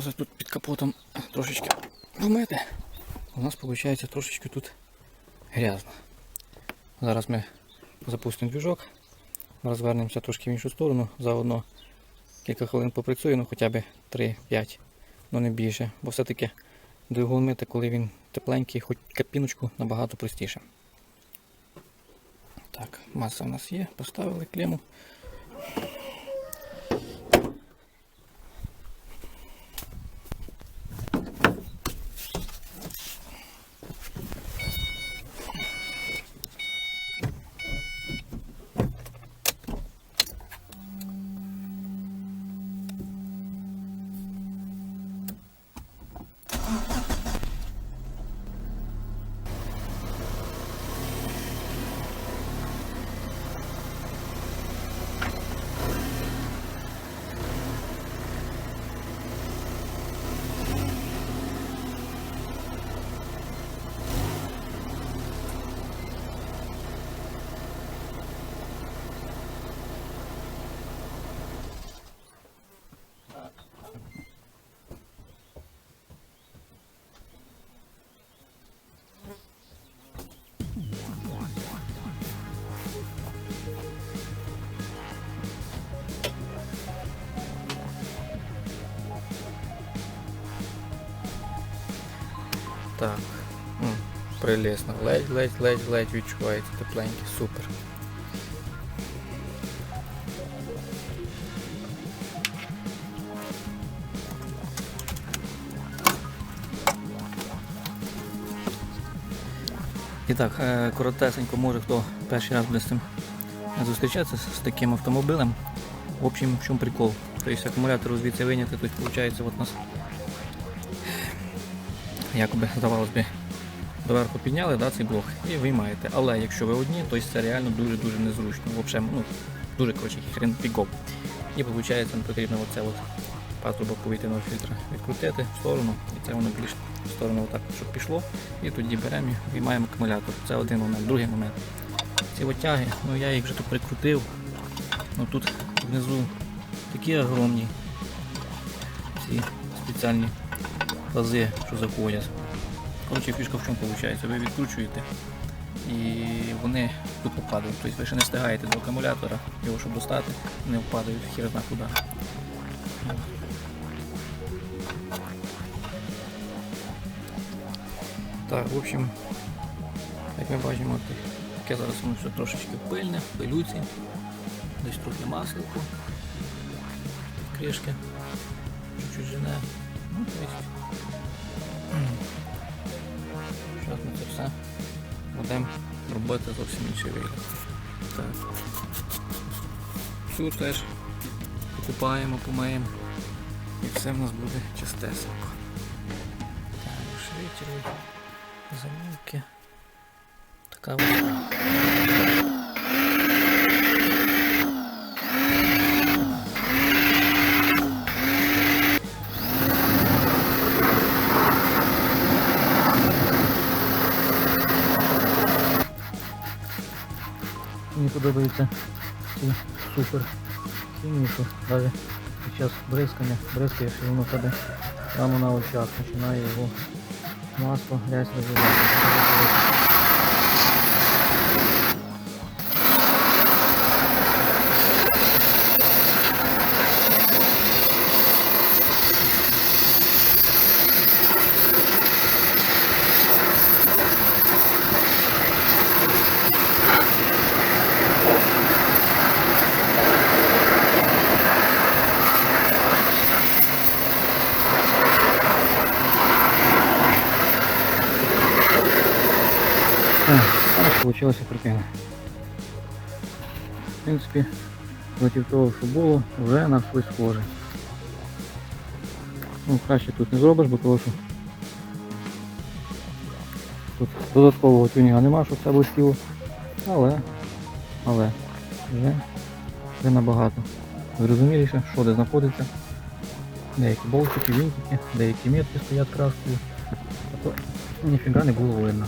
Треба тут під капотом трошечки помити. У нас виходить трошечки тут грязно. Зараз ми запустимо двіжок, розвернемося трошки в іншу сторону, заодно кілька хвилин попрацюю, ну хоча б 3-5, ну не більше. Бо все-таки двигун мити, коли він тепленький, хоч капіночку набагато простіше. Так, маса у нас є, поставили клему. Так. М, Прелесно. Ледь, ледь, ледь, ледь відчувається тепленький. Супер. І так, е, коротесенько, може хто перший раз буде з цим зустрічатися з таким автомобілем. В общем, в чому прикол? Тобто акумулятор звідси виняти, тут виходить от у нас якоби здавалось би, доверху підняли да, цей блок і виймаєте. Але якщо ви одні, то це реально дуже-дуже незручно. Взагалі, ну, дуже коротше, хрен пікоп. І виходить, нам потрібно оце от патрубок повітряного фільтра відкрутити в сторону, і це воно більш в сторону отак, щоб пішло. І тоді беремо і виймаємо акумулятор. Це один момент, другий момент. Ці отяги, ну я їх вже тут прикрутив. Ну тут внизу такі огромні ці спеціальні лази, що заходять. Коротше, фішка в чому виходить? Ви відкручуєте і вони тут попадають. Тобто ви ще не встигаєте до акумулятора, його щоб достати, вони впадають хір зна куди. Так, в общем, як ми бачимо, таке зараз воно все трошечки пильне, пилюці, десь трохи маслику, кришки, чуть-чуть жене. Ну, то Зараз ми це все будемо робити зовсім інший вигляд. Так. Цю теж покупаємо, помиємо і все в нас буде чистесенько. Так, швидкий, замівки. Така ось. Мені подобається. Ці супер. Хімії, що навіть під час бризкання бризкаєш і воно в прямо на очах починає його масло грязь розвивати. Так, вийшло картина. В принципі, проти того, що було, вже на щось схоже. Ну, краще тут не зробиш, бо того, що тут додаткового тюнінга нема, щоб це блистіло. Але, але вже, вже набагато зрозуміліше, що де знаходиться. Деякі болтики, вінтики, деякі метки стоять краскою. А то ніфіга не було видно.